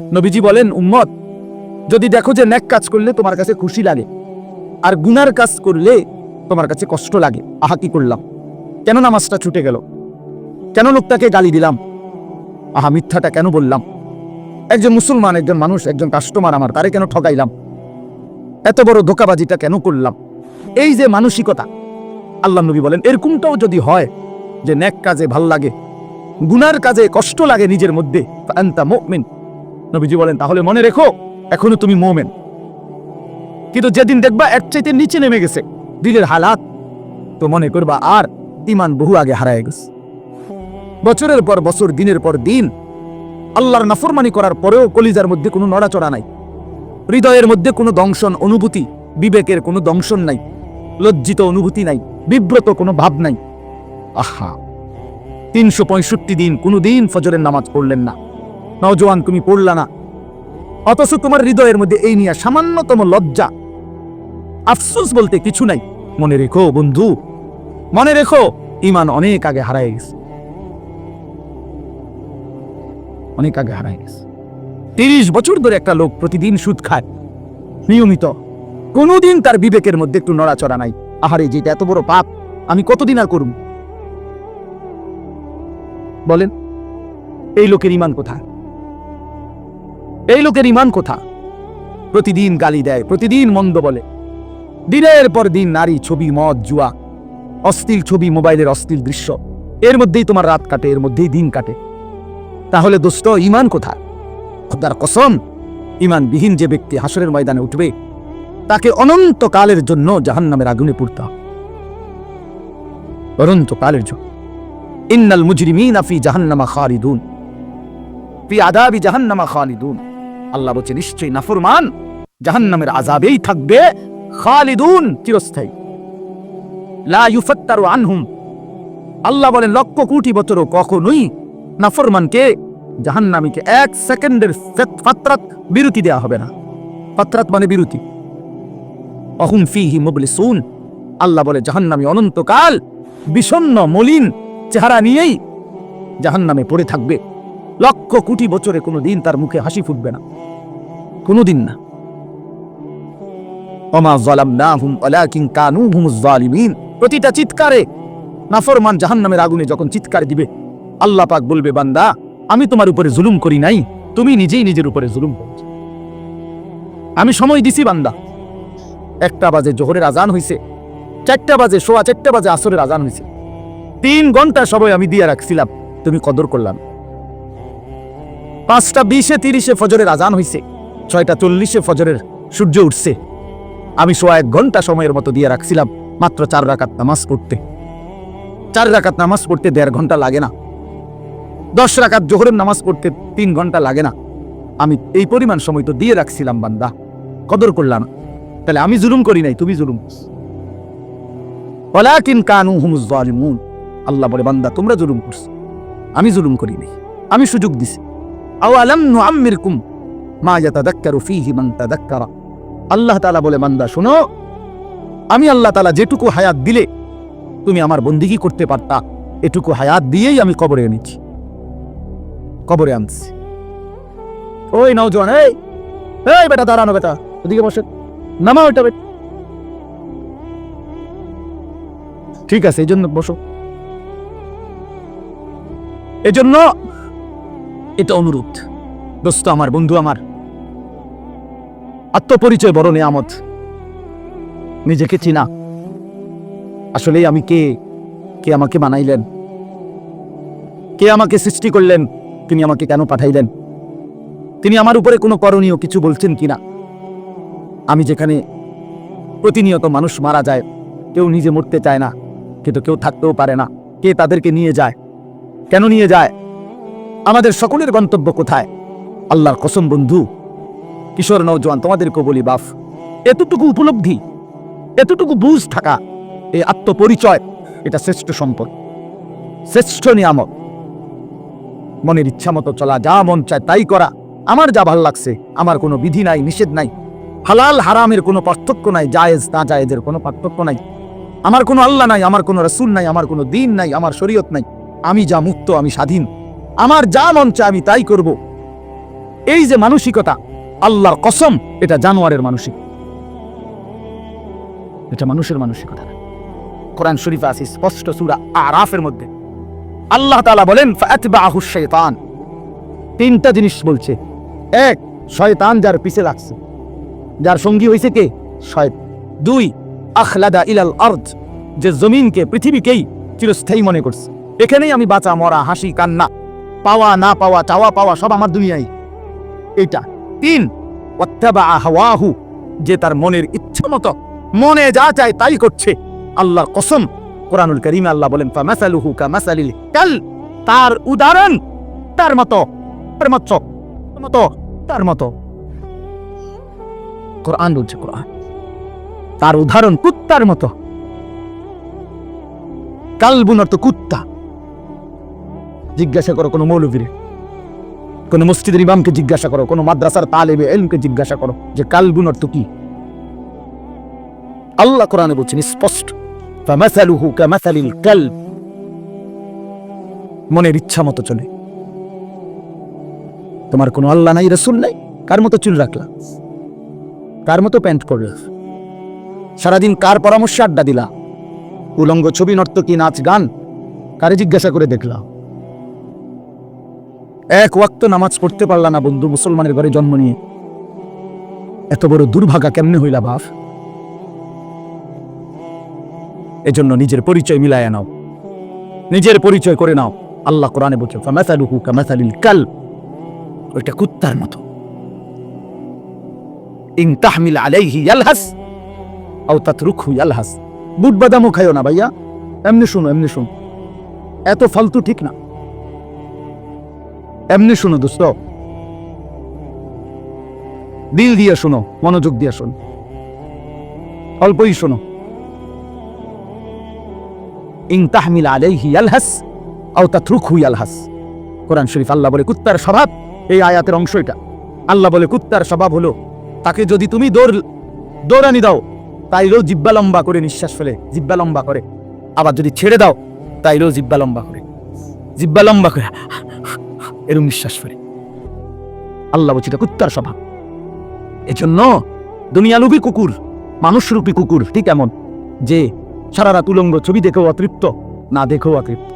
নবীজি বলেন, উম্মত, যদি দেখো যে ন্যাক কাজ করলে তোমার কাছে খুশি লাগে, আর গুনার কাজ করলে তোমার কাছে কষ্ট লাগে, আহা কি করলাম? কেন নামাজটা ছুটে গেল? কেন লোকটাকে গালি দিলাম? আহা মিথ্যাটা কেন বললাম? একজন মুসলমান, একজন মানুষ, একজন কাস্টমার আমার তারে কেন ঠকাইলাম এত বড় ধোকাবাজিটা কেন করলাম? এই যে মানসিকতা, আল্লাহ নবী বলেন, এরকমটাও যদি হয় যে ন্যাক কাজে ভালো লাগে, গুনার কাজে কষ্ট লাগে নিজের মধ্যে নবীজি বলেন, তাহলে মনে রেখো, এখনও তুমি মোমেন। কিন্তু যেদিন দেখবা এক চাইতে নিচে নেমে গেছে, দিলের হালাত, তো মনে করবা আর ইমান বহু আগে হারায় গেছে। বছরের পর বছর, দিনের পর দিন, আল্লাহর নাফরমানি করার পরেও কলিজার মধ্যে কোনো নড়াচড়া নাই। হৃদয়ের মধ্যে কোনো দংশন, অনুভূতি, বিবেকের কোনো দংশন নাই। লজ্জিত অনুভূতি নাই, বিব্রত কোনো ভাব নাই। আহা! তিনশো পঁয়ষট্টি দিন, কোনো দিন ফজরের নামাজ পড়লেন না। নওজোয়ান, তুমি পড়লা না। অথচ তোমার হৃদয়ের মধ্যে এই নিয়ে সামান্যতম লজ্জা। আফসোস বলতে কিছু নাই। মনে রেখো বন্ধু, মনে রেখো ইমান অনেক আগে হারায় গেছে। অনেক আগে হারায় গেছে। তিরিশ বছর ধরে একটা লোক প্রতিদিন সুদ খায়। নিয়মিত। কোনোদিন তার বিবেকের মধ্যে একটু নড়াচড়া নাই। আহারে, যেটা এত বড় পাপ, আমি কতদিন আর করব? বলেন, এই লোকের ইমান কোথা এই লোকের ইমান কোথা? প্রতিদিন গালি দেয়, প্রতিদিন মন্দ বলে। দিনের পর দিন নারী ছবি, মদ, জুয়া অস্থির ছবি, মোবাইলের অস্থির দৃশ্য। এর মধ্যেই তোমার রাত কাটে, এর মধ্যেই দিন কাটে। তাহলে দোস্ত ইমান কোথায় খোদার কসম, ইমানবিহীন যে ব্যক্তি হাসরের ময়দানে উঠবে, তাকে অনন্তকালের জন্য জাহান্নামের আগুনে পুড়তে হবে। অনন্তকালের জন্য। ইন্নাল মুজরিমিন ফি জাহান্নামা খালিদুন। ফি আদাবি জাহান্নামা খালিদুন। আল্লাহ বলছে, নিশ্চয়ই নাফরমান, জাহান্নামের আজাবেই থাকবে, খালিদুন চিরস্থায়ী। লা ইউফাত্তারু আনহুম। আল্লাহ বলেন, লক্ষ কোটি কখনোই নাফরমানকে, জাহান্নামীকে এক সেকেন্ডের বিরতি দেওয়া হবে না। ফাত্রাত মানে বিরতি। অহুম ফিহি মুবলিসুন। আল্লাহ বলে, জাহান্নামী অনন্তকাল বিষণ্ণ, মলিন চেহারা নিয়েই জাহান্নামে পড়ে থাকবে। লক্ষ কোটি বছরে কোনো দিন তার মুখে হাসি ফুটবে না। কোনো দিন না। অমা যালামনাহুম ওয়ালাকিন কানু হুমুজ জালিমিন। প্রতিটা চিৎকারে নাফরমান জাহান্নামের আগুনে যখন চিৎকার দিবে, আল্লাহ পাক বলবে, বান্দা, আমি তোমার উপরে জুলুম করি নাই, তুমি নিজেই নিজের উপরে জুলুম করেছ। আমি সময় দিছি, বান্দা। একটা বাজে জোহরের আজান হইছে, চারটা বাজে, সোয়া চারটা বাজে আসরের আজান হইছে। তিন ঘণ্টা সময় আমি দিয়ে রাখছিলাম, তুমি কদর করলাম পাঁচটা বিশে তিরিশে ফজরের আজান হইছে, ছয়টা চল্লিশে ফজরের সূর্য উঠছে। আমি সোয়া এক ঘণ্টা সময়ের মতো দিয়ে রাখছিলাম মাত্র চার রাকাত নামাজ পড়তে। চার রাকাত নামাজ পড়তে দেড় ঘণ্টা লাগে না। দশ রাকাত জোহরের নামাজ পড়তে তিন ঘণ্টা লাগে না। আমি এই পরিমাণ সময় তো দিয়ে রাখছিলাম বান্দা। কদর করলাম। তাহলে আমি জুলুম করি নাই, তুমি জুলুম ওয়ালাকিন কানু হুমুজ আল্লাহ বলে, বান্দা, তোমরা জুলুম করছ। আমি জুলুম করি নাই। আমি সুযোগ দিছি। আও আলাম নুআম্মিরকুম মা মান তাদাক্কারা। আল্লাহ বলে শোনো, আমি আল্লাহ যেটুকু হায়াত দিলে তুমি আমার বন্দিগি করতে পারতা, এটুকু হায়াত দিয়েই আমি কবরে এনেছি। কবরে আনছি। ওই নওজোয়ান, এই এই বেটা, দাঁড়ানো বেটা ওদিকে বসে নামা ওইটা বেটা। ঠিক আছে, এই জন্য বসো। এজন্য এটা অনুরোধ দোস্ত, আমার বন্ধু আমার। আত্মপরিচয় বড় নেয়ামত। নিজেকে চিনা। আসলে আমি কে? কে আমাকে বানাইলেন? কে আমাকে সৃষ্টি করলেন? তিনি আমাকে কেন পাঠাইলেন? তিনি আমার উপরে কোনো করণীয় কিছু বলছেন কিনা? আমি যেখানে প্রতিনিয়ত মানুষ মারা যায়, কেউ নিজে মরতে চায় না, কিন্তু কেউ থাকতেও পারে না। কে তাদেরকে নিয়ে যায়? কেন নিয়ে যায়? আমাদের সকলের গন্তব্য কোথায়? আল্লাহর কসম বন্ধু, কিশোর নৌজওয়ান তোমাদেরকে বলি বাফ, এতটুকু উপলব্ধি, এতটুকু বুঝ থাকা, এই আত্মপরিচয়, এটা শ্রেষ্ঠ সম্পদ, শ্রেষ্ঠ নিয়ামক মনের ইচ্ছা মতো চলা, যা মন চায় তাই করা, আমার যা ভালো লাগছে, আমার কোনো বিধি নাই, নিষেধ নাই, হালাল হারামের কোনো পার্থক্য নাই, জায়েজ না জায়েজের কোনো পার্থক্য নাই, আমার কোনো আল্লাহ নাই, আমার কোনো রসুল নাই, আমার কোনো দিন নাই, আমার শরীয়ত নাই, আমি যা মুক্ত, আমি স্বাধীন। আমার যা মন চায় আমি তাই করব। এই যে মানসিকতা, আল্লাহর কসম, এটা জানোয়ারের মানসিক। এটা মানুষের মানসিকতা না। কোরআন শরীফ আছে, স্পষ্ট সূরা আরাফের মধ্যে। আল্লাহ তাআলা বলেন শাইতান তিনটা জিনিস বলছে। এক, শয়তান যার পিছে লাগছে। যার সঙ্গী হয়েছে কে? শয়ত দুই, আখলাদা ইলাল আরদ, যে জমিনকে, পৃথিবীকেই চিরস্থায়ী মনে করছে। এখানেই আমি বাঁচা, মরা, হাসি, কান্না। পাওয়া, না পাওয়া, চাওয়া, পাওয়া, সব আমার দুনিয়ায়। এটা তিন, ওয়াত্তাবা হাওয়াহু যে তার মনের ইচ্ছা মতো, মনে যা চায় তাই করছে। আল্লাহর কসম, কোরআনুল করিমে আল্লাহ বলেন তার উদাহরণ তার মতো তার মতো তার মতো তার মতো। কোরআন বলছে কোরআন। তার উদাহরণ কুত্তার মতো। কালবুন অর্থ কুত্তা। জিজ্ঞাসা করো, কোনো মৌলবীরে কোন মসজিদের ইমামকে জিজ্ঞাসা করো, কোনো মাদ্রাসার তালেবে এলমকে জিজ্ঞাসা করো যে কালবুন অর্থ কি? আল্লাহ কোরআনে বলছেন, স্পষ্ট মনের ইচ্ছা মতো চলে। তোমার কোনো আল্লাহ নাই, রসুল নাই? কার মতো চুল রাখলা? কার মতো প্যান্ট করলা সারাদিন কার পরামর্শে আড্ডা দিলা? উলঙ্গ ছবি নর্তকী নাচ গান, কারে জিজ্ঞাসা করে দেখলা? এক ওয়াক্ত নামাজ পড়তে পারলা না বন্ধু, মুসলমানের ঘরে জন্ম নিয়ে। এত বড় দুর্ভাগা কেমনে হইলা বাপ? এজন্য নিজের পরিচয় মিলায়া নাও। নিজের পরিচয় করে নাও। আল্লাহ কোরআনে বলছে, ফামাসালুহু কামাসালিল কাল ওইটা কুত্তার মতো। ইন তাহমিল আলাইহি ইয়ালহাস, আও তাতরুকহু ইয়ালহাস। বুট বাদামও খাইও না ভাইয়া। এমনি শুনো এমনি শুনো। এত ফালতু ঠিক না। এমনি শুনো দোস্ত দিল দিয়ে শোনো, মনোযোগ দিয়ে শোনো। অল্পই শোনো। ইন তাহমিল ইয়ালহাস, আও তাতরুকহু ইয়ালহাস। কোরআন শরীফ আল্লাহ বলে, কুত্তার স্বভাব, এই আয়াতের অংশ এটা। আল্লাহ বলে, কুত্তার স্বভাব হলো, তাকে যদি তুমি দৌড়, দৌড়ানি দাও, তাইলেও জিব্বা লম্বা করে নিঃশ্বাস ফেলে, জিব্বা লম্বা করে। আবার যদি ছেড়ে দাও, তাইলেও জিব্বা লম্বা করে। জিব্বা লম্বা করে। এরকম নিঃশ্বাস ফেলে। আল্লাহ বলছি কুত্তার স্বভাব। এজন্য দুনিয়ালুপী কুকুর, মানুষরূপী কুকুর, ঠিক এমন যে সারা রাত উলঙ্গ ছবি দেখেও অতৃপ্ত, না দেখেও অতৃপ্ত।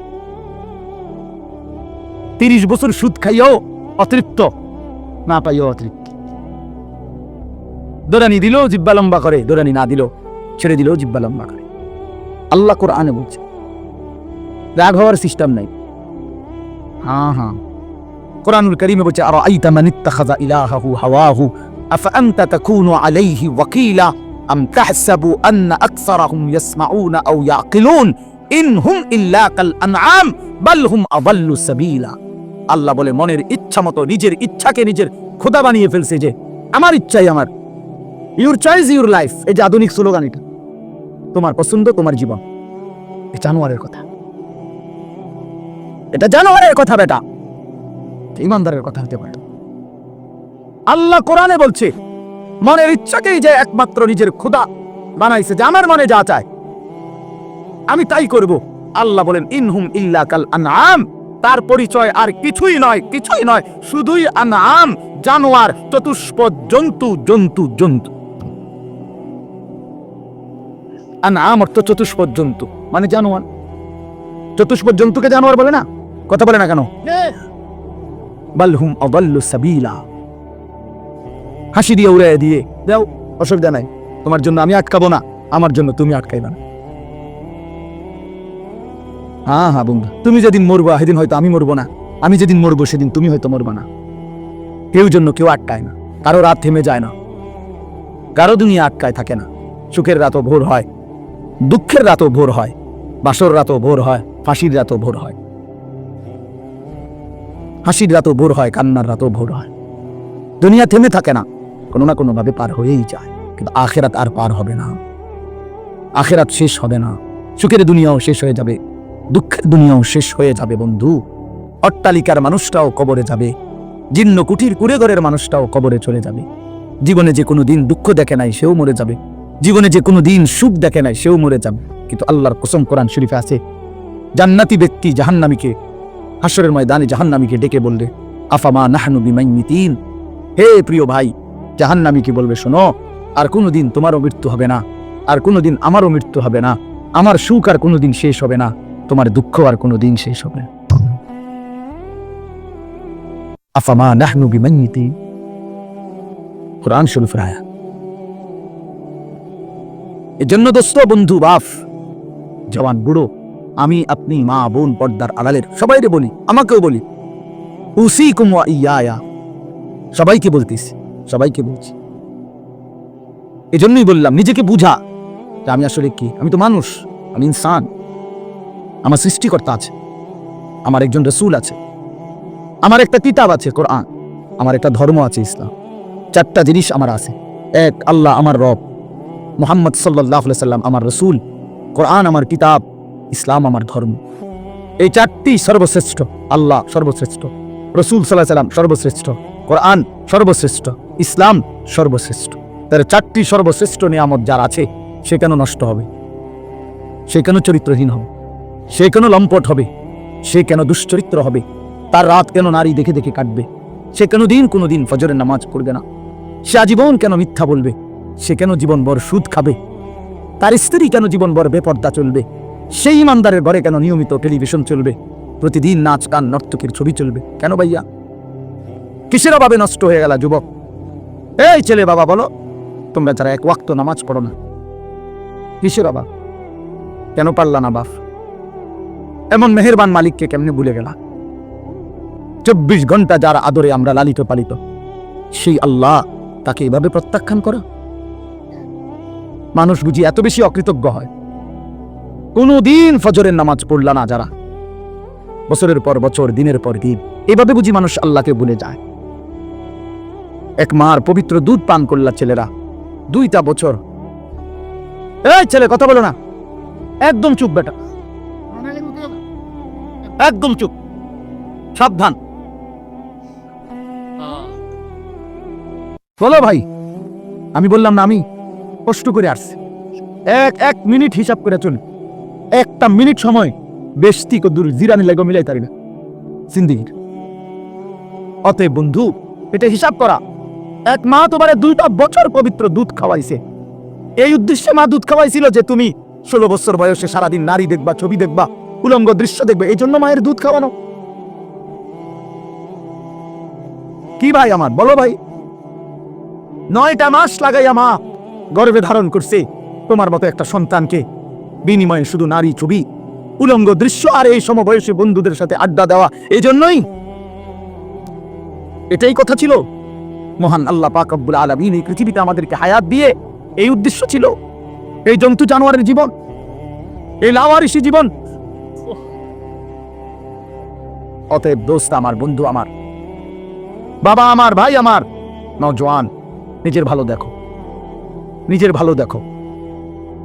তিরিশ বছর সুদ খাইও অতৃপ্ত, না পাইও অতৃপ্ত। দোরানি দিলেও জিব্বা লম্বা করে। দোরানি না দিল, ছেড়ে দিলেও জিব্বা লম্বা করে। আল্লাহ কোরআনে বলছে, রাগ হওয়ার সিস্টেম নাই। হ্যাঁ হ্যাঁ। কোরআনুল করিমে বলছে আর আইতা মান ইত্তাখাযা ইলাহাহু হাওয়াহু, আফআনতা তাকুনু আলাইহি ওয়াকিলা, আম তাহসাবু আন্না আকসারাহুম ইয়াসমাউনা আও ইয়াকিলুন, ইন হুম ইল্লা কাল আনআম, বাল হুম আদাল্লু সাবিলা। আল্লাহ বলে, মনের ইচ্ছা মতো, নিজের ইচ্ছাকে নিজের খোদা বানিয়ে ফেলছে যে, আমার ইচ্ছাই আমার। ইউর চয়েস ইউর লাইফ এই যে আধুনিক স্লোগান এটা। তোমার পছন্দ, তোমার জীবন। জানোয়ারের কথা। এটা জানোয়ারের কথা, বেটা। ইমানদারের কথা হতে পারে। আল্লাহ কোরআনে বলছে, মনের ইচ্ছাকেই যে একমাত্র নিজের খোদা বানাইছে, যে আমার মনে যা চায়। আমি তাই করব। আল্লাহ বলেন, ইনহুম ইল্লা কাল আনআম। তার পরিচয় আর কিছুই নয় কিছুই নয়, শুধুই আনআম, জানোয়ার, চতুষ্পদ, জন্তু জন্তু জন্তু। আনআম অর্থ চতুষ্পদ জন্তু মানে জানোয়ার। চতুষ্পদ জন্তুকে জানোয়ার বলে না? কথা বলে না কেন? সাবিলা। হাসি দিয়ে উড়ে দিয়ে অসুবিধা নাই, তোমার জন্য আমি আটকাবো না, আমার জন্য তুমি আটকাইবা না। হ্যাঁ হ্যাঁ বন্ধু, তুমি যেদিন মরবা, সেদিন হয়তো আমি মরবো না, আমি যেদিন মরবো, সেদিন তুমি হয়তো মরবা না। কেউ জন্য কেউ আটকায় না, কারও রাত থেমে যায় না, কারও দুনিয়া আটকায় থাকে না, সুখের রাতও ভোর হয়, দুঃখের রাতও ভোর হয়, বাসর রাতও ভোর হয়, ফাঁসির রাতও ভোর হয় হাসির রাতও ভোর হয়, কান্নার রাতও ভোর হয়। দুনিয়া থেমে থাকে না, কোনো না কোনো ভাবে পার হয়েই যায়, কিন্তু আখেরাত আর পার হবে না। আখেরাত শেষ হবে না, সুখের দুনিয়াও শেষ হয়ে যাবে, দুঃখের দুনিয়াও শেষ হয়ে যাবে বন্ধু। অট্টালিকার মানুষটাও কবরে যাবে, জীর্ণ কুটির কুড়ে ঘরের মানুষটাও কবরে চলে যাবে। জীবনে যে কোনো দিন দুঃখ দেখে নাই, সেও মরে যাবে। জীবনে যে কোনো দিন সুখ দেখে নাই, সেও মরে যাবে। কিন্তু আল্লাহর কসম কোরআন শরীফে আছে, জান্নাতি ব্যক্তি জাহান্নামীকে হাসরের ময়দানে জাহান্নামীকে ডেকে বললে আফামা নাহনু বিমাইমিতিন? হে প্রিয় ভাই জাহান্নামী কি বলবে, শোনো, আর কোনোদিন তোমারও মৃত্যু হবে না, আর কোনোদিন আমারও মৃত্যু হবে না, আমার সুখ আর কোনোদিন শেষ হবে না, তোমার দুঃখ আর কোনোদিন শেষ হবে না। আফামা নাহনু বিমাইতি কোরআন শরীফের আয়াত। এজন্য দোস্ত, বন্ধু, বাফ, জওয়ান, বুড়ো আমি আপনি মা, বোন, পর্দার আড়ালের সবাইরে বলি, আমাকেও বলি। উসি কুমা ইয়া সবাইকে বলতিস, সবাইকে বলছি। এজন্যই বললাম, নিজেকে বুঝা যে আমি আসলে কি? আমি তো মানুষ, আমি ইনসান। আমার সৃষ্টিকর্তা আছে, আমার একজন রসুল আছে, আমার একটা কিতাব আছে, কোরআন, আমার একটা ধর্ম আছে, ইসলাম। চারটা জিনিস আমার আছে। এক, আল্লাহ আমার রব। মোহাম্মদ সাল্লাহ সাল্লাম আমার রসুল। কোরআন আমার কিতাব। ইসলাম আমার ধর্ম। এই চারটি সর্বশ্রেষ্ঠ, আল্লাহ সর্বশ্রেষ্ঠ, রসুল সাল্লাহ সাল্লাম সর্বশ্রেষ্ঠ, কোরআন সর্বশ্রেষ্ঠ, ইসলাম সর্বশ্রেষ্ঠ। তার চারটি সর্বশ্রেষ্ঠ নিয়ামত যার আছে সে কেন নষ্ট হবে সে কেন চরিত্রহীন হবে সে কেন লম্পট হবে সে কেন দুশ্চরিত্র হবে, তার রাত কেন নারী দেখে দেখে কাটবে সে কেন দিন কোনো দিন ফজরের নামাজ পড়বে না, সে আজীবন কেন মিথ্যা বলবে, সে কেন জীবনভর সুদ খাবে, তার স্ত্রী কেন জীবনভর বেপর্দা চলবে সেই ইমানদারের ঘরে কেন নিয়মিত টেলিভিশন চলবে? প্রতিদিন নাচ, গান, নর্তকীর ছবি চলবে। কেন ভাইয়া? কিসের অভাবে নষ্ট হয়ে গেল যুবক? এই ছেলে বাবা, বলো। তোমরা যারা এক ওয়াক্ত নামাজ পড়ো না, কিসের অভাব? কেন পারলা না বাপ? এমন মেহেরবান মালিককে কেমনে ভুলে গেলা? চব্বিশ ঘণ্টা যার আদরে আমরা লালিত পালিত, সেই আল্লাহ তাকে এভাবে প্রত্যাখ্যান করো? মানুষ বুঝি এত বেশি অকৃতজ্ঞ হয়। কোনোদিন ফজরের নামাজ পড়লা না যারা। বছরের পর বছর, দিনের পর দিন, এভাবে বুঝি মানুষ আল্লাহকে ভুলে যায়। এক মার পবিত্র দুধ পান করলা ছেলেরা, দুইটা বছর। এই ছেলে, কথা বলো না। একদম চুপ বেটা। একদম চুপ। সাবধান। বলো ভাই, আমি বললাম না, আমি কষ্ট করে আসছি। এক এক মিনিট হিসাব করে চলি একটা মিনিট সময় বেশতি কদ্দুর জিরানি লাগো মিলাই তারি না। জিন্দিগির অতএব বন্ধু, এটা হিসাব করা। এক মা তোমারে দুইটা বছর পবিত্র দুধ খাওয়াইছে। এই উদ্দেশ্যে মা দুধ খাওয়াইছিল যে তুমি ষোলো বছর বয়সে সারাদিন নারী দেখবা, ছবি দেখবা, উলঙ্গ দৃশ্য দেখবে, এই জন্য মায়ের দুধ খাওয়ানো। কি ভাই আমার? বলো ভাই। নয়টা মাস লাগাইয়া মা গর্ভে ধারণ করছে। তোমার মতো একটা সন্তানকে বিনিময়ে শুধু নারী ছবি, উলঙ্গ দৃশ্য আর এই সমবয়সী বন্ধুদের সাথে আড্ডা দেওয়া এই জন্যই এটাই কথা ছিল। মহান আল্লাহ পাক আব্বুল আলমিন এই পৃথিবীতে আমাদেরকে হায়াত দিয়ে এই উদ্দেশ্য ছিল। এই জন্তু জানোয়ারের জীবন, এই লাওয়ারিসি জীবন। অতএব দোস্ত আমার, বন্ধু আমার, বাবা আমার, ভাই আমার নজওয়ান নিজের ভালো দেখো, নিজের ভালো দেখো।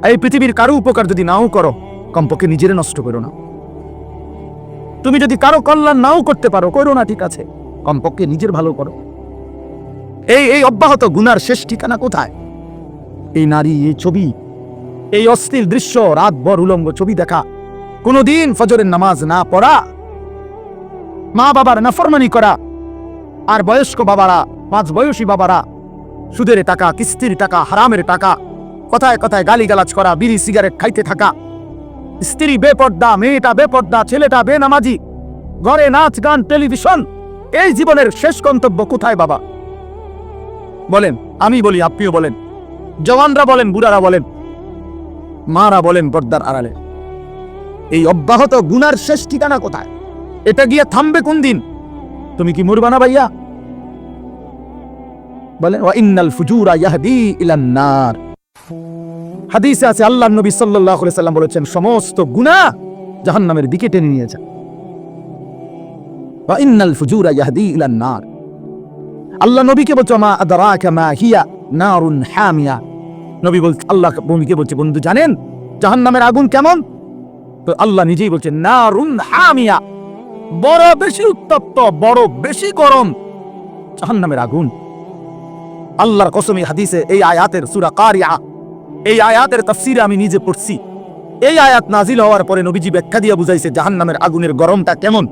এই পৃথিবীর কারও উপকার যদি নাও করো, কমপক্ষে নিজের নষ্ট করো না। তুমি যদি কারও কল্যাণ নাও করতে পারো, করো না, ঠিক আছে। কমপক্ষে নিজের ভালো করো। এই এই অব্যাহত গুনার শেষ ঠিকানা কোথায়? এই নারী, এই ছবি, এই অস্থির দৃশ্য রাত ভর উলঙ্গ ছবি দেখা, কোনোদিন ফজরের নামাজ না পড়া মা বাবার নাফরমানি করা, আর বয়স্ক বাবারা, পাঁচ বয়সী বাবারা, সুদের টাকা, কিস্তির টাকা, হারামের টাকা কথায় কথায় গালিগালাজ করা, বিড়ি, সিগারেট খাইতে থাকা। স্ত্রী বেপর্দা, মেয়েটা বেপর্দা, ছেলেটা বেনামাজি। ঘরে নাচ, গান, টেলিভিশন। এই জীবনের শেষ গন্তব্য কোথায় বাবা? বলেন, আমি বলি, আপনিও বলেন। জওয়ানরা বলেন, বুড়ারা বলেন। মারা বলেন পর্দার আড়ালে। এই অব্যাহত গুনার শেষ ঠিকানা কোথায়? এটা গিয়ে থামবে কোন দিন? তুমি কি মরবা না ভাইয়া? বলেন ইন্নাল ফুজুরা ইয়াহদি ইলান নার। হাদিসে আছে আল্লাহ নবী আলাইহি সাল্লাম বলেছেন, সমস্ত গুনাহ জাহান্নামের দিকে টেনে নিয়ে যায় ওয়া ইন্নাল ফুজুরা ইয়াহদি ইলান নার। আল্লাহ নবীকে বলছে মা আদরাকা মা হিয়া নারুন হামিয়া। নবী বলছে, আল্লাহ নবীকে বলছে, বন্ধু, জানেন জাহান্নামের আগুন কেমন? তো আল্লাহ নিজেই বলছে, নারুন হামিয়া। বড় বেশি উত্তপ্ত, বড় বেশি গরম, জাহান্নামের আগুন। আল্লাহর কসমি হাদিসে, এই আয়াতের সূরা কারিয়া এই আয়াতের তাফসিরে আমি নিজে পড়ছি। এই আয়াত নাজিল হওয়ার পরে নবীজি ব্যাখ্যা দিয়ে বুঝাইছে, জাহান্নামের আগুনের গরমটা কেমন?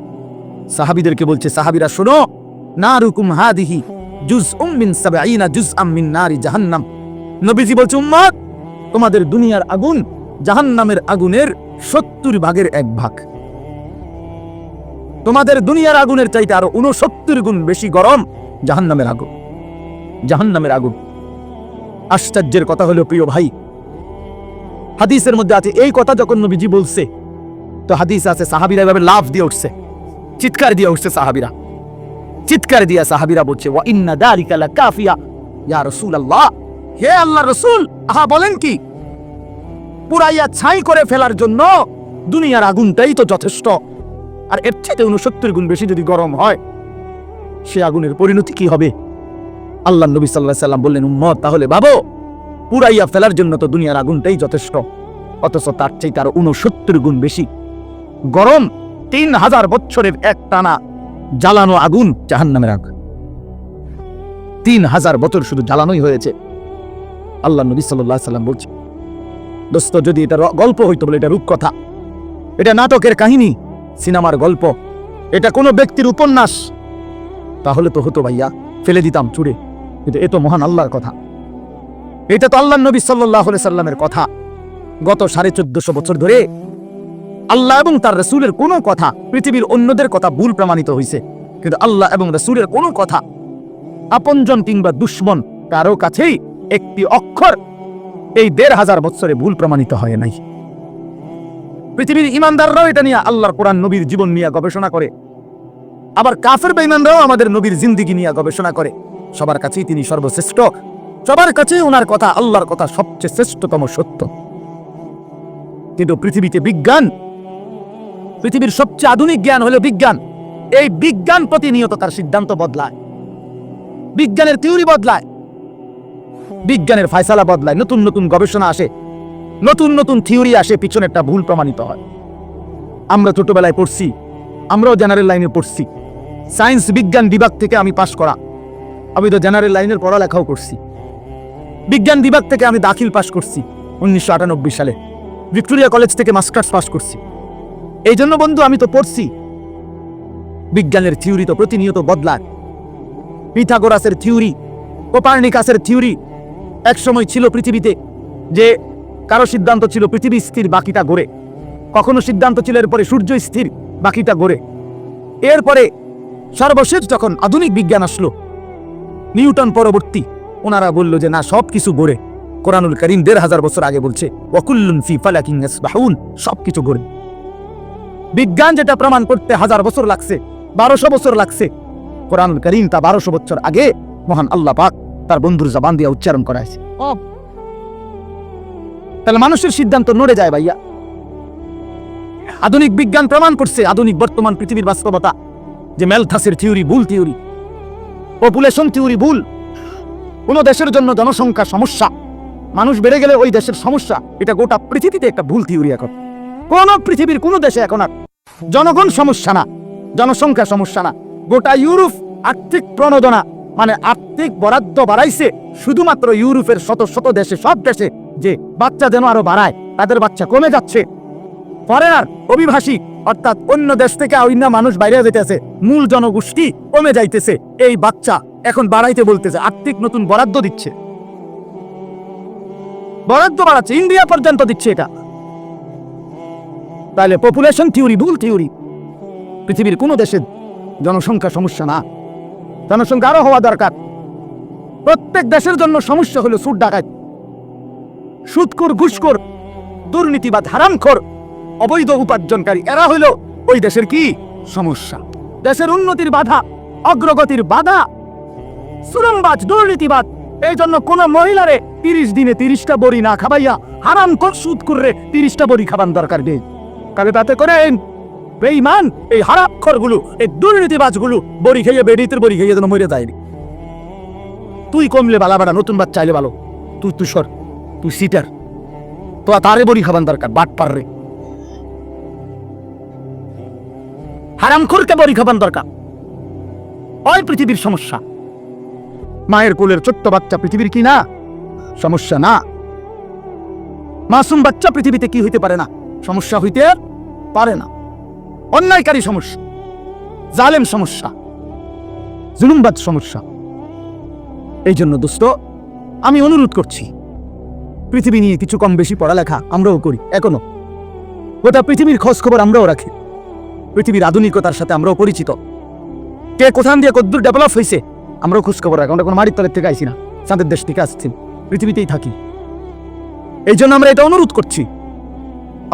সাহাবীদেরকে বলছে, সাহাবীরা, শোনো, নারুকুম হাদিহি জুজ উম্মিন সাবাইনা জুজ আমিন নারি জাহান্নাম। নবীজি বলছে উম্মত তোমাদের দুনিয়ার আগুন জাহান্নামের আগুনের সত্তর ভাগের এক ভাগ। তোমাদের দুনিয়ার আগুনের চাইতে আরও উনসত্তর গুণ বেশি গরম জাহান্নামের আগুন জাহান্নামের আগুন। আশ্চর্যের কথা হলো, প্রিয় ভাই হাদিসের মধ্যে আছে, এই কথা যখন নবীজি বলছে, তো হাদিস আছে, সাহাবিরা এভাবে লাভ দিয়ে উঠছে, চিৎকার দিয়ে উঠছে সাহাবিরা। চিৎকার দিয়া সাহাবিরা বলছে, ওয়া ইন্না দারিকা লা কাফিয়া ইয়া রাসূলুল্লাহ, হে আল্লাহ রাসূল, আহা, বলেন কি? পুরাইয়া ছাই করে ফেলার জন্য দুনিয়ার আগুনটাই তো যথেষ্ট। আর এর চাইতে উনসত্তর গুণ বেশি যদি গরম হয়, সে আগুনের পরিণতি কি হবে? আল্লাহ নবী সাল্লাহ সাল্লাম বললেন, উম্মত, তাহলে ভাবো পুরাইয়া ফেলার জন্য তো দুনিয়ার আগুনটাই যথেষ্ট। অথচ তার চেয়ে তার উনসত্তর গুণ বেশি। গরম তিন হাজার বছরের এক টানা জ্বালানো আগুন জাহান্নামের আগ। তিন হাজার বছর শুধু জ্বালানোই হয়েছে। আল্লাহ নবী সাল্লাম বলছে দোস্ত, যদি এটা গল্প হইতো বলে এটা রূপকথা, এটা নাটকের কাহিনী, সিনেমার গল্প, এটা কোনো ব্যক্তির উপন্যাস, তাহলে তো হতো ভাইয়া, ফেলে দিতাম চুড়ে। কিন্তু এ তো মহান আল্লাহর কথা। এটা তো আল্লাহ নবী সাল্লাহ সাল্লামের কথা। গত সাড়ে চোদ্দশো বছর ধরে আল্লাহ এবং তার রসুলের কোনো কথা পৃথিবীর অন্যদের কথা ভুল প্রমাণিত হয়েছে কিন্তু আল্লাহ এবং রসুলের কোনো কথা আপনজন কিংবা দুশ্মন কারও কাছেই একটি অক্ষর এই দেড় হাজার বছরে ভুল প্রমাণিত হয় নাই। পৃথিবীর ইমানদাররাও এটা নিয়ে আল্লাহর কোরআন নবীর জীবন নিয়ে গবেষণা করে। আবার কাফের বেঈমানরাও আমাদের নবীর জিন্দিগি নিয়ে গবেষণা করে। সবার কাছেই তিনি সর্বশ্রেষ্ঠ সবার কাছে ওনার কথা, আল্লাহর কথা সবচেয়ে শ্রেষ্ঠতম সত্য। কিন্তু পৃথিবীতে বিজ্ঞান, পৃথিবীর সবচেয়ে আধুনিক জ্ঞান হলো বিজ্ঞান। এই বিজ্ঞান প্রতিনিয়ত তার সিদ্ধান্ত বদলায়। বিজ্ঞানের থিওরি বদলায়। বিজ্ঞানের ফায়সালা বদলায়। নতুন নতুন গবেষণা আসে। নতুন নতুন থিওরি আসে। পিছনে একটা ভুল প্রমাণিত হয়। আমরা ছোটবেলায় পড়ছি। আমরাও জেনারেল লাইনে পড়ছি। সায়েন্স বিজ্ঞান বিভাগ থেকে আমি পাশ করা। আমি তো জেনারেল লাইনের পড়ালেখাও করছি। বিজ্ঞান বিভাগ থেকে আমি দাখিল পাশ করছি, উনিশশো আটানব্বই সালে। ভিক্টোরিয়া কলেজ থেকে মাস্টার্স পাশ করছি। এই জন্য বন্ধু, আমি তো পড়ছি। বিজ্ঞানের থিওরি তো প্রতিনিয়ত বদলায়। পিথাগোরাসের থিওরি, কোপার্নিকাসের থিওরি, একসময় ছিল পৃথিবীতে যে কারও সিদ্ধান্ত ছিল পৃথিবী স্থির, বাকিটা গড়ে কখনো সিদ্ধান্ত ছিল এরপরে সূর্য স্থির, বাকিটা গড়ে এরপরে সর্বশেষ যখন আধুনিক বিজ্ঞান আসলো, নিউটন পরবর্তী ওনারা বলল যে, না সব কিছু গড়ে। কোরআনুল করিম দেড় হাজার বছর আগে বলছে, ওয়াকুল্লুন ইয়াসবাহুন। সবকিছু গড়ে। বিজ্ঞান যেটা প্রমাণ করতে হাজার বছর লাগছে, বারোশো বছর লাগছে, কোরআনুল করিম তা বারোশো বছর আগে মহান আল্লাহ পাক তার বন্ধুর জবান দিয়ে উচ্চারণ করাইছে। তাহলে মানুষের সিদ্ধান্ত নড়ে যায় ভাইয়া। আধুনিক বিজ্ঞান প্রমাণ করছে, আধুনিক বর্তমান পৃথিবীর বাস্তবতা, যে মেলথাসের থিওরি ভুল থিওরি, পপুলেশন থিওরি ভুল কোন দেশের জন্য জনসংখ্যা সমস্যা। মানুষ বেড়ে গেলে ওই দেশের সমস্যা। এটা গোটা পৃথিবীতে একটা ভুল থিওরি এখন। কোন পৃথিবীর কোন দেশে এখন আর জনগণ সমস্যা না, জনসংখ্যা সমস্যা না। গোটা ইউরোপ আর্থিক প্রণোদনা মানে আর্থিক বরাদ্দ বাড়াইছে, শুধুমাত্র ইউরোপের শত শত দেশে, সব দেশে যে বাচ্চা যেন আরও বাড়ায়, তাদের বাচ্চা কমে যাচ্ছে। ফরেনার, অভিবাসী, অর্থাৎ অন্য দেশ থেকে অন্য মানুষ বাইরে যেতেছে, মূল জনগোষ্ঠী কমে যাইতেছে, এই বাচ্চা। এখন বাড়াইতে বলতেছে, আর্থিক নতুন বরাদ্দ দিচ্ছে। বরাদ্দ বাড়াচ্ছে, ইন্ডিয়া পর্যন্ত দিচ্ছে এটা। তাহলে পপুলেশন থিওরি ভুল থিওরি পৃথিবীর কোনো দেশের জনসংখ্যা সমস্যা না। জনসংখ্যা আরও হওয়া দরকার। প্রত্যেক দেশের জন্য সমস্যা হলো সুদ ডাকাত। ঘুষকর দুর্নীতিবাদ, হারামখোর, অবৈধ উপার্জনকারী, এরা হইল ওই দেশের কি? সমস্যা। দেশের উন্নতির বাধা, অগ্রগতির বাধা সুরমবাজ দুর্নীতিবাদ। এই জন্য কোন মহিলারে তিরিশ দিনে তিরিশটা বড়ি না খাবাইয়া হারাম কর সুদ করে তিরিশটা বড়ি খাবান দরকার নেই। কালে তাতে করেন বেইমান এই হারাক্ষরগুলো এই দুর্নীতিবাজগুলো বড়ি খেয়ে বেডিতের বড়ি খেয়ে যেন মরে যায়নি তুই কমলে বালা বাড়া, নতুন বাচ্চা চাইলে ভালো। তুই সর, তুই সিটার। তো তারে বড়ি খাবান দরকার, বাট পার রে। হারামখোরকে বড়ি খাবান দরকার। ওই পৃথিবীর সমস্যা। মায়ের কোলের ছোট্ট বাচ্চা পৃথিবীর কি না? সমস্যা না। মাসুম বাচ্চা পৃথিবীতে কি হইতে পারে না? সমস্যা হইতে পারে না। অন্যায়কারী সমস্যা, জালেম সমস্যা, জুলুমবাদ সমস্যা। এই জন্য দোস্ত, আমি অনুরোধ করছি, পৃথিবী নিয়ে কিছু কম বেশি পড়ালেখা আমরাও করি, এখনও। গোটা পৃথিবীর খোঁজ খবর আমরাও রাখি। পৃথিবীর আধুনিকতার সাথে আমরাও পরিচিত। কে কোথান দিয়ে কদ্দূর ডেভেলপ হয়েছে আমরাও খোঁজ খবর রাখি, আমরা কোনো মাটির তলের থেকে আইছি না, চাঁদের দেশ থেকে আসছি, পৃথিবীতেই থাকি। এই জন্য আমরা এটা অনুরোধ করছি।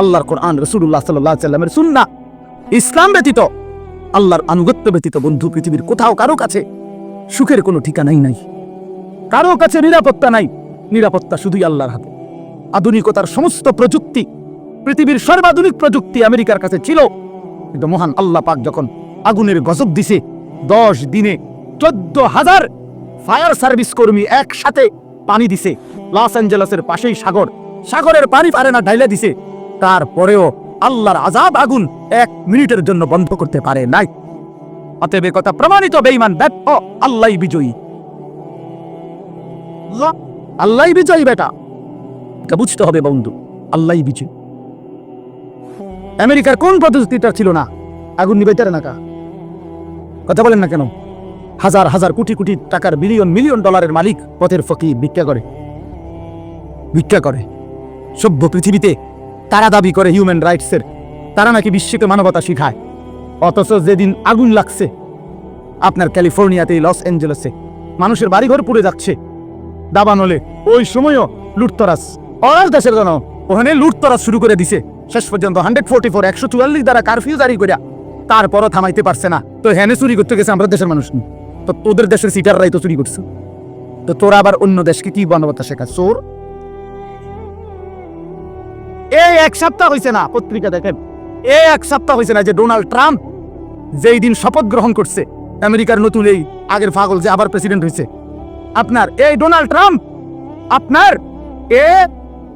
আল্লাহর কোরআন রসুল্লাহ সাল্লাহ সাল্লামের সুন্না ইসলাম ব্যতীত, আল্লাহর আনুগত্য ব্যতীত, বন্ধু, পৃথিবীর কোথাও কারও কাছে সুখের কোনো ঠিকানাই নাই। কারও কাছে নিরাপত্তা নাই, নিরাপত্তা শুধুই আল্লাহর হাতে। আধুনিকতার সমস্ত প্রযুক্তি, পৃথিবীর সর্বাধুনিক প্রযুক্তি আমেরিকার কাছে ছিল, কিন্তু মহান আল্লাহ পাক যখন আগুনের গজব দিছে, দশ দিনে চোদ্দ হাজার ফায়ার সার্ভিস কর্মী একসাথে পানি দিছে। লস অ্যাঞ্জেলসের পাশেই সাগর। সাগরের পানি পারে না ঢাইলে দিছে। তারপরেও আল্লাহর আজাব আগুন এক মিনিটের জন্য বন্ধ করতে পারে নাই। অতএব কথা প্রমাণিত আল্লাহ বিজয়ী। আল্লাহ বিজয়ী বেটা। বুঝতে হবে বন্ধু আল্লাহ বিজয়ী। আমেরিকার কোন পদ্ধতিটা ছিল না? আগুন নিবে না কথা বলেন না কেন? হাজার হাজার কোটি কোটি টাকার বিলিয়ন মিলিয়ন ডলারের মালিক পথের ফকির ভিক্ষা করে। ভিক্ষা করে। সভ্য পৃথিবীতে তারা দাবি করে হিউম্যান রাইটসের তারা নাকি বিশ্বকে মানবতা শিখায়। অথচ যেদিন আগুন লাগছে, আপনার ক্যালিফোর্নিয়াতে লস অ্যাঞ্জেলেসে মানুষের বাড়িঘর পুড়ে যাচ্ছে। দাবানলে ওই সময়ও লুটতরাস অল দেশের জন্য ওখানে লুটতরাস শুরু করে দিছে। শেষ পর্যন্ত হান্ড্রেড ফোর্টি ফোর একশো চুয়াল্লিশ দ্বারা কারফিউ জারি করিয়া তারপরও থামাইতে পারছে না। তো হ্যানে চুরি করতে গেছে আমরা দেশের মানুষ। তো তোদের দেশের সিটাররাই তো চুরি করছে। তো তোরা আবার অন্য দেশকে কি মানবতা শেখা চোর? এই এক সপ্তাহ হয়েছে না পত্রিকা দেখেন। এই এক সপ্তাহ হয়েছে না যে ডোনাল্ড ট্রাম্প যেই দিন শপথ গ্রহণ করছে, আমেরিকার নতুন এই আগের পাগল যে আবার প্রেসিডেন্ট হয়েছে আপনার, এই ডোনাল্ড ট্রাম্প, আপনার, এ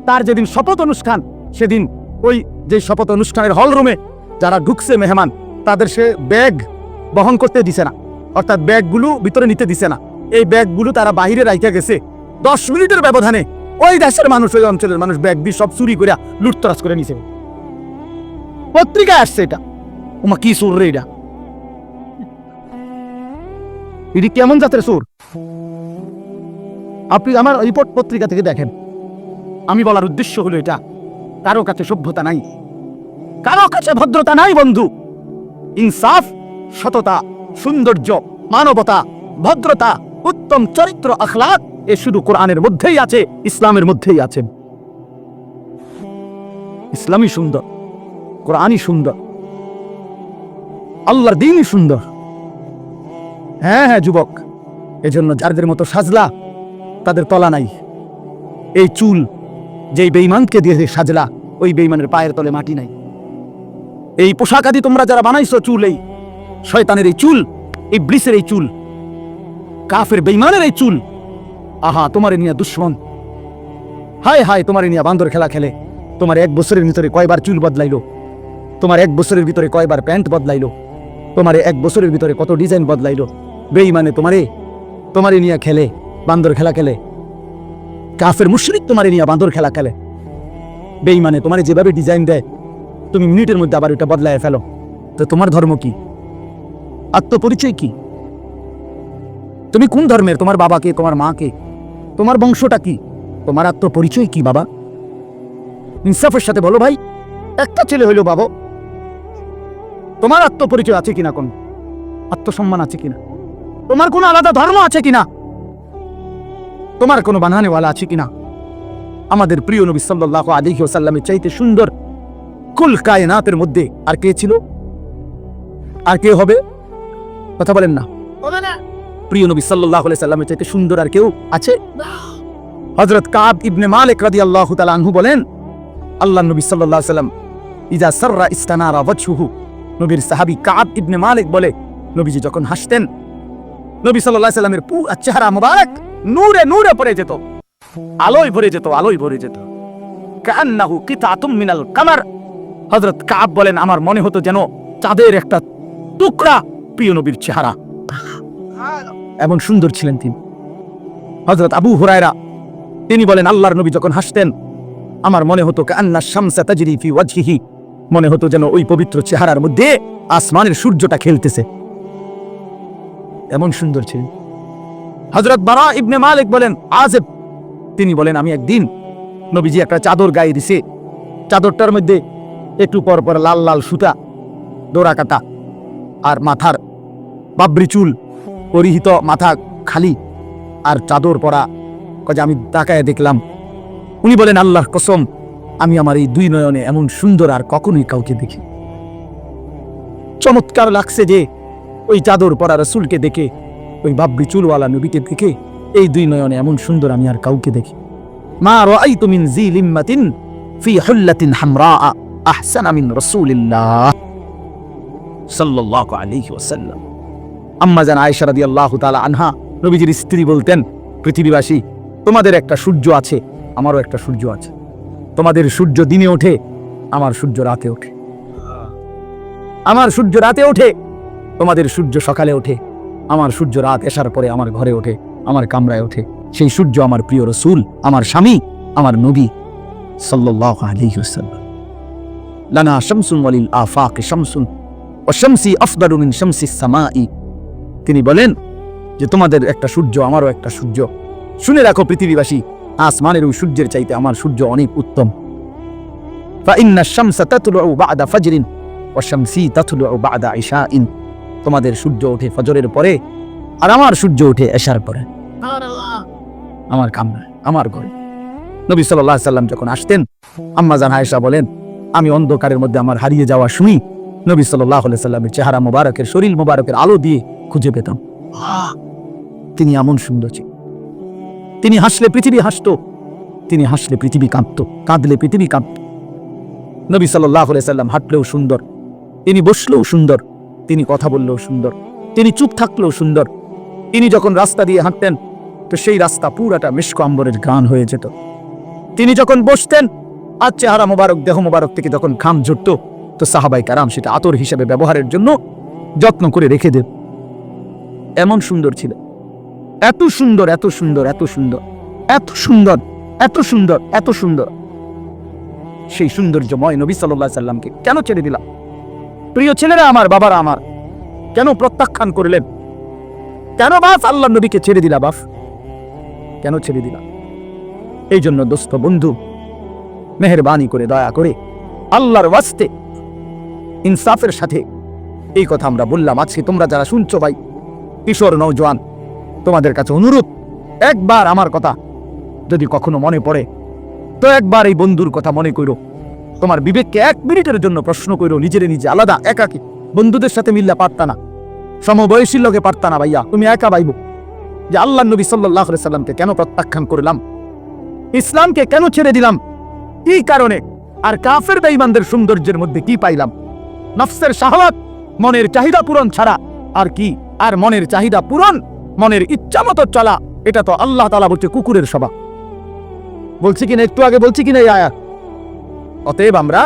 তার যেদিন শপথ অনুষ্ঠান, সেদিন ওই যে শপথ অনুষ্ঠানের হল রুমে যারা ঢুকছে মেহমান, তাদের সে ব্যাগ বহন করতে দিছে না। অর্থাৎ ব্যাগগুলো ভিতরে নিতে দিছে না। এই ব্যাগগুলো তারা বাহিরে রাইখা গেছে। দশ মিনিটের ব্যবধানে ওই দেশের মানুষ, ওই অঞ্চলের মানুষ ব্যাগ দিয়ে সব চুরি করে লুটতরাজ করে নিছে। পত্রিকায় আসছে এটা। ওমা কি সুর রে এটা? এটি কেমন জাতের সুর আপনি আমার রিপোর্ট পত্রিকা থেকে দেখেন। আমি বলার উদ্দেশ্য হলো এটা। কারও কাছে সভ্যতা নাই। কারও কাছে ভদ্রতা নাই, বন্ধু। ইনসাফ, সততা। সৌন্দর্য, মানবতা, ভদ্রতা, উত্তম চরিত্র আখলাক এ শুধু কোরআনের মধ্যেই আছে, ইসলামের মধ্যেই আছে। ইসলামই সুন্দর, কোরআনই সুন্দর, আল্লাহর দিনই সুন্দর। হ্যাঁ হ্যাঁ যুবক, এজন্য যাদের মতো সাজলা, তাদের তলা নাই। এই চুল, যেই বেইমানকে দিয়ে সাজলা, ওই বেইমানের পায়ের তলে মাটি নাই। এই পোশাক আদি তোমরা যারা বানাইছো চুল এই শয়তানের এই চুল এই ব্লিসের এই চুল, কাফের বেইমানের এই চুল। আহা, তোমার নিয়ে দুশ্মন। হায় হায়, তোমারে নিয়ে বান্দর খেলা খেলে। তোমার এক বছরের ভিতরে কয়বার চুল বদলাইলো? তোমার এক বছরের ভিতরে কয়বার প্যান্ট বদলাইলো? তোমার এক বছরের ভিতরে কত ডিজাইন বদলাইলো? বেইমানে তোমারে তোমারে নিয়ে খেলে, বান্দর খেলা খেলে। কাফের মুশরিক তোমারে নিয়ে বান্দর খেলা খেলে। বেইমানে তোমারে যেভাবে ডিজাইন দেয়, তুমি মিনিটের মধ্যে আবার এটা বদলায় ফেলো। তো তোমার ধর্ম কি? আত্মপরিচয় কি? তুমি কোন ধর্মের? তোমার বাবাকে, তোমার মাকে, তোমার বংশটা কি? তোমার আত্মপরিচয় কি, বাবা? ইনসাফের সাথে বলো ভাই। একটা ছেলে হইল বাবা। তোমার আত্মপরিচয় আছে কিনা কোন? আত্মসম্মান আছে কিনা? তোমার কোনো আলাদা ধর্ম আছে কিনা? তোমার কোনো বানানেওয়ালা আছে কিনা? আমাদের প্রিয় নবী সাল্লাল্লাহু আলাইহি ওয়াসাল্লামের চাইতে সুন্দর কুল কায়নাতের মধ্যে আর কে ছিল? আর কে হবে? কথা বলেন না। প্রিয় নবী সাল্লাল্লাহু আলাইহি সাল্লামের চাইতে সুন্দর আর কেউ আছে? হযরত কাব ইবনে মালিক রাদিয়াল্লাহু তাআলা আনহু বলেন আল্লাহ নবী আলাইহি সাল্লাম ইজা সাররা ইস্তানারা ওয়াজহুহু। নবীর সাহাবী কাব ইবনে মালিক বলে নবীজি যখন হাসতেন নবী আলাইহি সাল্লামের পুরো চেহারা মুবারক নূরে নূরে ভরে যেত। আলোয় ভরে যেত আলোয় ভরে যেত। কান্নাহু কিতাতুম মিনাল কামার। হযরত কাব বলেন আমার মনে হতো যেন চাঁদের একটা টুকরা প্রিয় নবীর চেহারা। এমন সুন্দর ছিলেন তিনি। হজরত আবু হুরায়রা, তিনি বলেন, আল্লাহর নবী যখন হাসতেন, আমার মনে হতো কান্না শামসা তাজরি ফি ওয়াজহিহি। মনে হতো যেন ওই পবিত্র চেহারার মধ্যে আসমানের সূর্যটা খেলতেছে। এমন সুন্দর ছিলেন। হজরত বারা ইবনে মালিক বলেন, আজেব। তিনি বলেন, আমি একদিন নবীজি একটা চাদর গায়ে দিছে। চাদরটার মধ্যে একটু পর পর লাল লাল সুতা দোরা কাটা আর মাথার বাবরি চুল পরিহিত মাথা খালি আর চাদর পরা কাজে আমি তাকায় দেখলাম। উনি বলেন, আল্লাহর কসম, আমি আমার এই দুই নয়নে এমন সুন্দর আর কখনোই কাউকে দেখি চমৎকার লাগছে যে ওই চাদর পরা রসুলকে দেখে, ওই বাবরি চুলওয়ালা নবীকে দেখে এই দুই নয়নে এমন সুন্দর আমি আর কাউকে দেখি মা রাআইতু মিন জি লিম্মাতিন ফি হুল্লাতিন হামরা আহসানা মিন রাসূলিল্লাহ। সাল্লাল্লাহু আলাইহি ওয়াসাল্লাম। আম্মা জান আয়েশা রাদিয়াল্লাহু তাআলা আনহা, নবীজির স্ত্রী বলতেন, পৃথিবীবাসী, তোমাদের একটা সূর্য আছে, আমারও একটা সূর্য আছে। তোমাদের সূর্য দিনে ওঠে, আমার সূর্য রাতে ওঠে। আমার সূর্য রাতে ওঠে, তোমাদের সূর্য সকালে ওঠে। আমার সূর্য রাত এসার পরে আমার ঘরে ওঠে, আমার কামরায় ওঠে। সেই সূর্য আমার প্রিয় রসুল, আমার স্বামী, আমার নবী, সাল্লাল্লাহু আলাইহি ওয়াসাল্লাম। লানা শামসুন ওয়ালিল আফাক শামসুন অশামসি আফদারুমিন শামসি সামাই। তিনি বলেন যে তোমাদের একটা সূর্য আমারও একটা সূর্য। শুনে রাখো পৃথিবীবাসী আসমানের ওই সূর্যের চাইতে আমার সূর্য অনেক উত্তম। তোমাদের সূর্য ওঠে ফজরের পরে আর আমার সূর্য ওঠে এশার পরে। আমার কামনা আমার ঘরে। নবী সাল্লাম যখন আসতেন আম্মা জান হায়সা বলেন আমি অন্ধকারের মধ্যে আমার হারিয়ে যাওয়া শুনি নবী আলাইহি সাল্লামের চেহারা মোবারকের, শরীর মোবারকের আলো দিয়ে খুঁজে পেতাম। তিনি এমন সুন্দর ছিলেন। তিনি হাসলে পৃথিবী হাসত, তিনি হাসলে পৃথিবী কাঁদত, কাঁদলে পৃথিবী কাঁদত। নবী সাল্লাহ সাল্লাম হাঁটলেও সুন্দর, তিনি বসলেও সুন্দর, তিনি কথা বললেও সুন্দর, তিনি চুপ থাকলেও সুন্দর। তিনি যখন রাস্তা দিয়ে হাঁটতেন, তো সেই রাস্তা পুরাটা মিষ্ক আম্বরের গান হয়ে যেত। তিনি যখন বসতেন, আর চেহারা মোবারক, দেহ মোবারক থেকে যখন খাম ঝরত তো সাহাবাই কারাম সেটা আতর হিসেবে ব্যবহারের জন্য যত্ন করে রেখে দেন। এমন সুন্দর ছিল। এত সুন্দর এত সুন্দর এত সুন্দর এত সুন্দর এত সুন্দর এত সুন্দর। সেই সৌন্দর্যময় নবী সাল্লাহ সাল্লামকে কেন ছেড়ে দিলাম প্রিয় ছেলেরা আমার, বাবারা আমার, কেন প্রত্যাখ্যান করলেন? কেন বাস আল্লাহ নবীকে ছেড়ে দিলা বাস? কেন ছেড়ে দিলাম এই জন্য দোস্ত বন্ধু, মেহরবানি করে, দয়া করে, আল্লাহর ওয়াস্তে ইনসাফের সাথে। এই কথা আমরা বললাম আজকে, তোমরা যারা শুনছো ভাই, কিশোর নৌজওয়ান তোমাদের কাছে অনুরোধ, একবার আমার কথা যদি কখনো মনে পড়ে, তো একবার এই বন্ধুর কথা মনে করো তোমার বিবেককে এক মিনিটের জন্য প্রশ্ন করো নিজের নিজে আলাদা, একাকি, বন্ধুদের সাথে মিল্লা পারতা না। সমবয়সীর লোকে পারতা না ভাইয়া, তুমি একা ভাইব। যে আল্লাহ নবী সাল্লাহ সাল্লামকে কেন প্রত্যাখ্যান করলাম? ইসলামকে কেন ছেড়ে দিলাম? কি কারণে? আর কাফের বেঈমানদের সৌন্দর্যের মধ্যে কি পাইলাম? নফসের শাহওয়াত মনের চাহিদা পূরণ ছাড়া আর কি? আর মনের চাহিদা পূরণ, মনের ইচ্ছা মতো চলা, এটা তো আল্লাহ তালা বলছে কুকুরের সভা বলছি কিনা, একটু আগে বলছি কিনা এই আয়াত? অতএব আমরা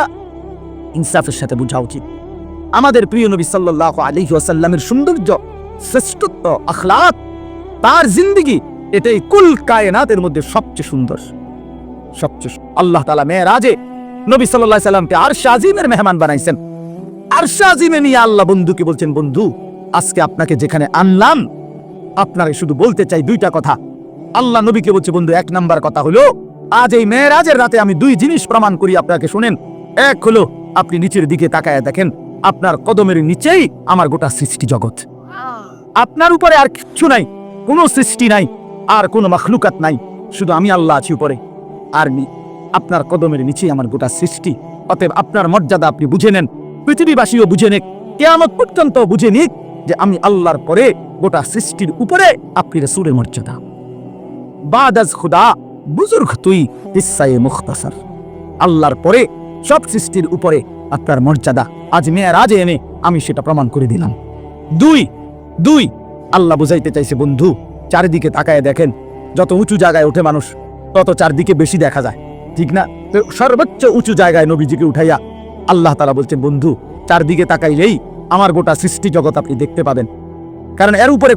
ইনসাফের সাথে বোঝা উচিত। আমাদের প্রিয় নবী সাল্লাহ আসাল্লামের সৌন্দর্য, শ্রেষ্ঠত্ব আখলাত তার জিন্দিগি, এটাই কুল কায়নাতের মধ্যে সবচেয়ে সুন্দর। সবচেয়ে আল্লাহ তালা মেয়েরাজে নবী সাল্লাহ সাল্লামকে আর আজিমের মেহমান বানাইছেন। আর আজিমে নিয়ে আল্লাহ বন্ধুকে বলছেন, বন্ধু, আজকে আপনাকে যেখানে আনলাম, আপনাকে শুধু বলতে চাই দুইটা কথা। আল্লাহ নবীকে বলছে, বন্ধু, এক নাম্বার কথা হলো, আজ এই মেয়েরাজের রাতে আমি দুই জিনিস প্রমাণ করি, আপনাকে শুনেন। এক হলো, আপনি নিচের দিকে তাকায় দেখেন, আপনার কদমের নিচেই আমার গোটা সৃষ্টি জগৎ। আপনার উপরে আর কিচ্ছু নাই, কোনো সৃষ্টি নাই, আর কোনো মখলুকাত নাই, শুধু আমি আল্লাহ আছি উপরে। আর আপনার কদমের নিচেই আমার গোটা সৃষ্টি। অতএব আপনার মর্যাদা আপনি বুঝে নেন পৃথিবীবাসীও বুঝে নিক, কেয়ামত পর্যন্ত বুঝে নিক যে আমি আল্লাহর পরে গোটা সৃষ্টির উপরে আপনি রসুলের মর্যাদা। বাদাজ খুদা, বুজুর্গ তুই ইসায়ে মুখতাসার। আল্লাহর পরে সব সৃষ্টির উপরে আপনার মর্যাদা। আজ মেয়ের আজ এনে আমি সেটা প্রমাণ করে দিলাম। দুই দুই, আল্লাহ বুঝাইতে চাইছে বন্ধু, চারিদিকে তাকায় দেখেন, যত উঁচু জায়গায় ওঠে মানুষ, তত চারদিকে বেশি দেখা যায়। ঠিক না? সর্বোচ্চ উঁচু জায়গায় নবীজিকে উঠাইয়া আল্লাহ তালা বলছেন, বন্ধু, চারদিকে তাকাইলেই আমার গোটা সৃষ্টি জগৎ আপনি দেখতে পাবেন। কারণ এর উপরে